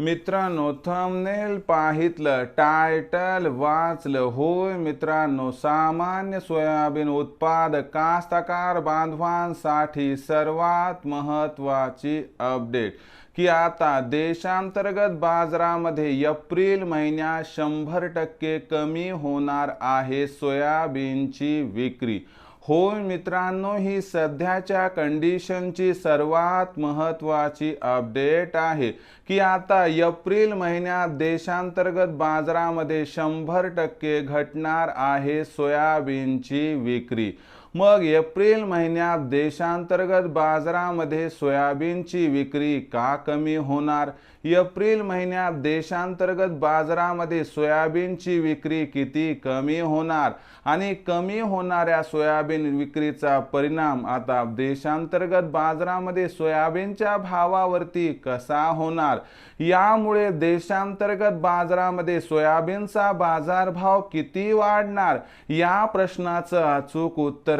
मित्रांनो thumbnail पाहितलं title वाचलं. होय मित्रांनो सामान्य सोयाबीन उत्पादक कास्तकार बांधवांसाठी सर्वात महत्त्वाची अपडेट की आता देशांतर्गत बाजारामध्ये एप्रिल महिन्यात शंभर टक्के कमी होणार आहे सोयाबीनची विक्री. होय मित्रांनो ही सध्याच्या कंडिशनची सर्वात महत्त्वाची अपडेट आहे की आता एप्रिल महिन्यात देशांतर्गत बाजारामध्ये शंभर टक्के घटणार आहे सोयाबीनची विक्री. मग एप्रिल महिन्यात देशांतर्गत बाजारामध्ये सोयाबीनची विक्री का कमी होणार? एप्रिल महिन्यात देशांतर्गत बाजारामध्ये सोयाबीनची विक्री किती कमी होणार? आणि कमी होणाऱ्या सोयाबीन विक्रीचा परिणाम आता देशांतर्गत बाजारामध्ये सोयाबीनच्या भावावरती कसा होणार? यामुळे देशांतर्गत बाजारामध्ये सोयाबीनचा बाजारभाव किती वाढणार? या प्रश्नाचं अचूक उत्तर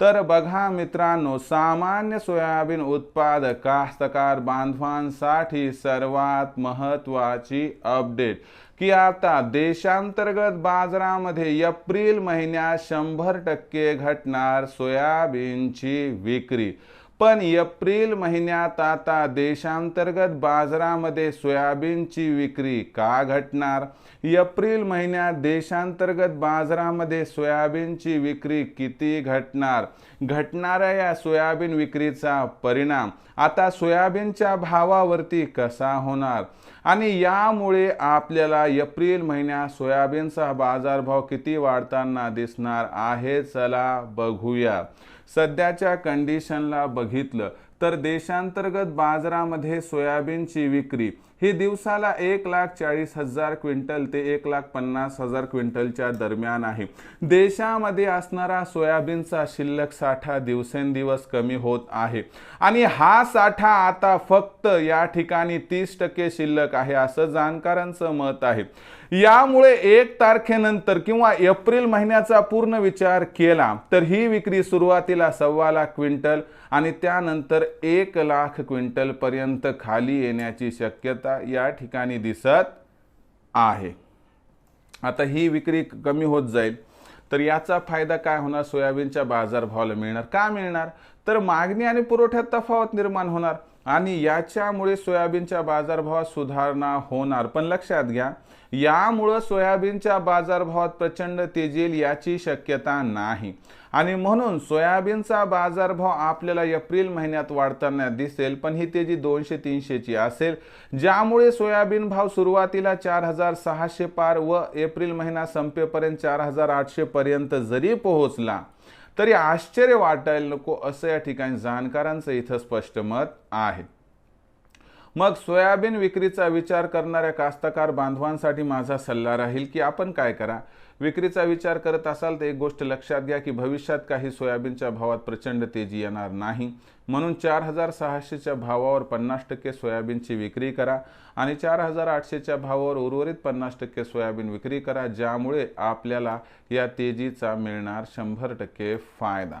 तर बघा मित्रांनो सामान्य सोयाबीन उत्पादक कास्तकार बांधवांसाठी सर्वात महत्त्वाची अपडेट की आता देशांतर्गत बाजारामध्ये एप्रिल महिन्यात शंभर टक्के घटणार सोयाबीनची विक्री. पण एप्रिल महिन्यात आता देशांतर्गत बाजारामध्ये सोयाबीनची विक्री का घटणार? एप्रिल महिन्यात देशांतर्गत बाजारामध्ये सोयाबीनची विक्री किती घटणार? घटणाऱ्या या सोयाबीन विक्रीचा परिणाम आता सोयाबीनच्या भावावरती कसा होणार? आणि यामुळे आपल्याला एप्रिल महिन्यात सोयाबीनचा बाजारभाव किती वाढताना दिसणार आहे? चला बघूया. सध्याच्या कंडिशनला बघितलं तर देशांतर्गत बाजारामध्ये सोयाबीनची विक्री. ही दिवसाला एक लाख चाळीस हजार क्विंटल ते एक लाख पन्नास हजार क्विंटलच्या दरम्यान आहे. देशामध्ये असणारा सोयाबीनचा शिल्लक साठा दिवसेंदिवस कमी होत आहे. आणि हा साठा आता फक्त या ठिकाणी तीस टक्के शिल्लक आहे असं जाणकारांचं मत आहे. यामुळे एक तारखेनंतर किंवा एप्रिल महिन्याचा पूर्ण विचार केला तर ही विक्री सुरुवातीला सव्वा लाख क्विंटल आणि त्यानंतर एक लाख क्विंटलपर्यंत खाली येण्याची शक्यता या ठिकाणी दिसत आहे. आता ही विक्री कमी होत जाईल. तर याचा फायदा काय होणार? सोयाबीनच्या बाजारभावाला मिळणार? का मिळणार? तर मागणी आणि पुरवठ्यात तफावत निर्माण होणार. आणि याच्यामुळे सोयाबीनच्या बाजारभावात सुधारणा होणार. पण लक्षात घ्या यामुळं सोयाबीनच्या बाजारभावात प्रचंड तेजी येईल याची शक्यता नाही. आणि म्हणून सोयाबीनचा बाजारभाव आपल्याला एप्रिल महिन्यात वाढताना दिसेल पण ही तेजी दोनशे तीनशेची असेल ज्यामुळे सोयाबीन भाव सुरुवातीला चार हजार सहाशे पार व एप्रिल महिना संपेपर्यंत चार हजार आठशे पर्यंत जरी पोहोचला तरी आश्चर्य वाटायला नको असं या ठिकाणी जाणकारांचं इथं स्पष्ट मत आहे. मग सोयाबीन विक्रीचा विचार करणाऱ्या कास्तकार बांधवांसाठी माझा सल्ला राहील की आपण काय करा? विक्रीचा विचार करत असाल तर एक गोष्ट लक्षात घ्या की भविष्यात काही सोयाबीनच्या भावात प्रचंड तेजी येणार नाही. म्हणून चार हजार सहाशेच्या भावावर पन्नास टक्के सोयाबीनची विक्री करा आणि चार हजार आठशेच्या भावावर उर्वरित पन्नास टक्के सोयाबीन विक्री करा ज्यामुळे आपल्याला या तेजीचा मिळणार शंभर टक्के फायदा.